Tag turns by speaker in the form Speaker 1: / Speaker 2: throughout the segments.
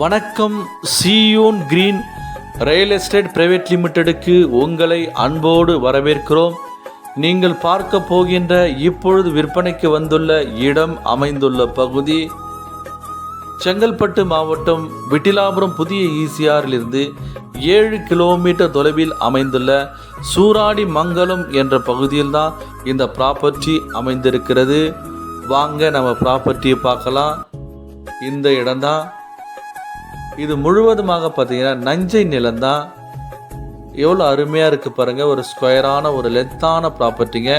Speaker 1: வணக்கம் சியூன் green real estate private லிமிடெடுக்கு உங்களை அன்போடு வரவேற்கிறோம். நீங்கள் பார்க்க போகின்ற இப்பொழுது விற்பனைக்கு வந்துள்ள இடம் அமைந்துள்ள பகுதி செங்கல்பட்டு மாவட்டம் விட்டிலாபுரம் புதிய ஈசிஆரிலிருந்து ஏழு கிலோமீட்டர் தொலைவில் அமைந்துள்ள சூராடி மங்கலம் என்ற பகுதியில் தான் இந்த ப்ராப்பர்ட்டி அமைந்திருக்கிறது. வாங்க நம்ம ப்ராப்பர்ட்டியை பார்க்கலாம். இந்த இடம்தான் இது முழுவதுமாக பார்த்தீங்கன்னா நஞ்சை நிலம்தான் எவ்வளோ அருமையாக இருக்குது பாருங்கள் ஒரு ஸ்கொயரான ஒரு லென்த்தான ப்ராப்பர்ட்டிங்க.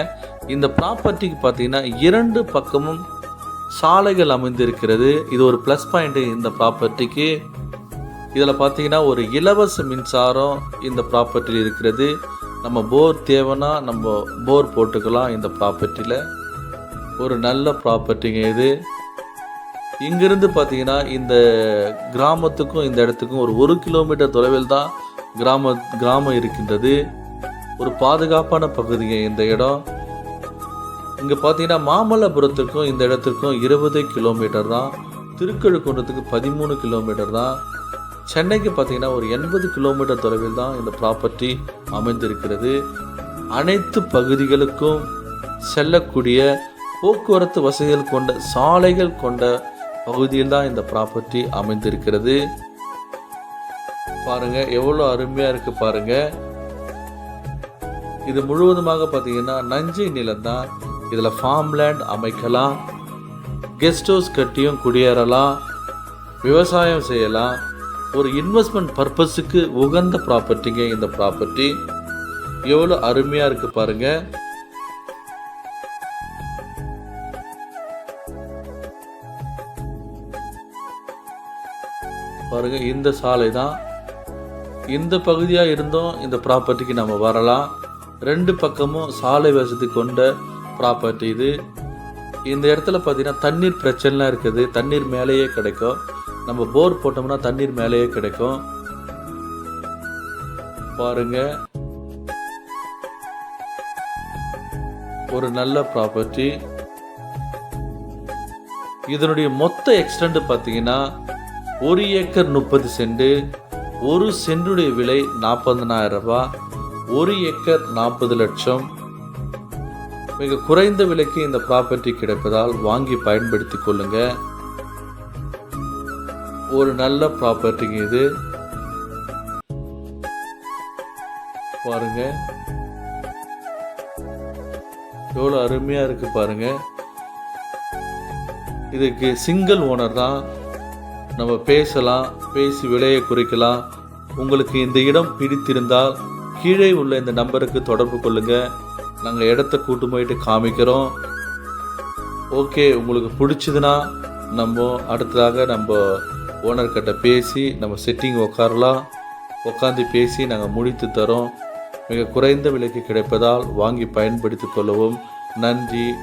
Speaker 1: இந்த ப்ராப்பர்ட்டிக்கு பார்த்தீங்கன்னா இரண்டு பக்கமும் சாலைகள் அமைந்திருக்கிறது. இது ஒரு ப்ளஸ் பாயிண்ட்டு இந்த ப்ராப்பர்ட்டிக்கு. இதில் பார்த்தீங்கன்னா ஒரு இலவச மின்சாரம் இந்த ப்ராப்பர்ட்டியில் இருக்கிறது. நம்ம போர் தேவைன்னா நம்ம போர் போட்டுக்கலாம் இந்த ப்ராப்பர்ட்டியில். ஒரு நல்ல ப்ராப்பர்ட்டிங்க இது. இங்கிருந்து பார்த்தீங்கன்னா இந்த கிராமத்துக்கும் இந்த இடத்துக்கும் ஒரு ஒரு கிலோமீட்டர் தொலைவில் தான் கிராம கிராமம் இருக்கின்றது. ஒரு பாதுகாப்பான பகுதிங்க இந்த இடம். இங்கே பார்த்தீங்கன்னா மாமல்லபுரத்துக்கும் இந்த இடத்துக்கும் இருபது கிலோமீட்டர் தான். திருக்கழுக்குன்றத்துக்கு பதிமூணு கிலோமீட்டர் தான். சென்னைக்கு பார்த்தீங்கன்னா ஒரு எண்பது கிலோமீட்டர் தொலைவில் தான் இந்த ப்ராப்பர்ட்டி அமைந்திருக்கிறது. அனைத்து பகுதிகளுக்கும் செல்லக்கூடிய போக்குவரத்து வசதிகள் கொண்ட சாலைகள் கொண்ட பகுதியில் தான் இந்த ப்ராப்பர்ட்டி அமைந்திருக்கிறது. பாருங்கள் எவ்வளோ அருமையாக இருக்குது பாருங்கள் இது முழுவதுமாக பார்த்தீங்கன்னா நஞ்சை நிலம் தான். இதில் ஃபார்ம் லேண்ட் அமைக்கலாம். கெஸ்ட் ஹவுஸ் கட்டியும் குடியேறலாம். விவசாயம் செய்யலாம். ஒரு இன்வெஸ்ட்மெண்ட் பர்பஸுக்கு உகந்த ப்ராப்பர்ட்டிங்க இந்த ப்ராப்பர்ட்டி எவ்வளோ அருமையாக இருக்குது பாருங்கள் பாருங்கள் இந்த சாலை தான். இந்த பகுதியாக இருந்தும் இந்த ப்ராப்பர்ட்டிக்கு நம்ம வரலாம். ரெண்டு பக்கமும் சாலை வசதி கொண்ட ப்ராப்பர்ட்டி இது. இந்த இடத்துல பார்த்தீங்கன்னா தண்ணீர் பிரச்சனைலாம் இருக்குது. தண்ணீர் மேலேயே கிடைக்கும். நம்ம போர் போட்டோம்னா தண்ணீர் மேலேயே கிடைக்கும். பாருங்க. ஒரு நல்ல ப்ராப்பர்ட்டி இதனுடைய மொத்த எக்ஸ்டெண்ட் பார்த்தீங்கன்னா ஒரு ஏக்கர் முப்பது சென்ட் ஒரு சென்டுடைய விலை நாற்பதனாயிரம் ரூபாய் ஒரு ஏக்கர் நாற்பது லட்சம். மிக குறைந்த விலைக்கு இந்த ப்ராப்பர்ட்டி கிடைப்பதால் வாங்கி பயன்படுத்தி கொள்ளுங்க. ஒரு நல்ல ப்ராப்பர்ட்டிங்க இது. பாருங்க. எவ்வளோ அருமையாக இருக்கு பாருங்க. இதுக்கு சிங்கிள் ஓனர் தான். நம்ம பேசலாம் பேசி விலையை குறைக்கலாம். உங்களுக்கு இந்த இடம் பிடித்திருந்தால் கீழே உள்ள இந்த நம்பருக்கு தொடர்பு கொள்ளுங்கள் நாங்கள் இடத்த கூட்டு போயிட்டு காமிக்கிறோம். ஓகே உங்களுக்கு பிடிச்சதுன்னா நம்ம அடுத்ததாக நம்ம ஓனர்கிட்ட பேசி நம்ம செட்டிங் உட்காரலாம் உட்காந்து பேசி நாங்கள் முடித்து தரோம். மிக குறைந்த விலைக்கு கிடைப்பதால் வாங்கி பயன்படுத்தி கொள்ளவும். நன்றி.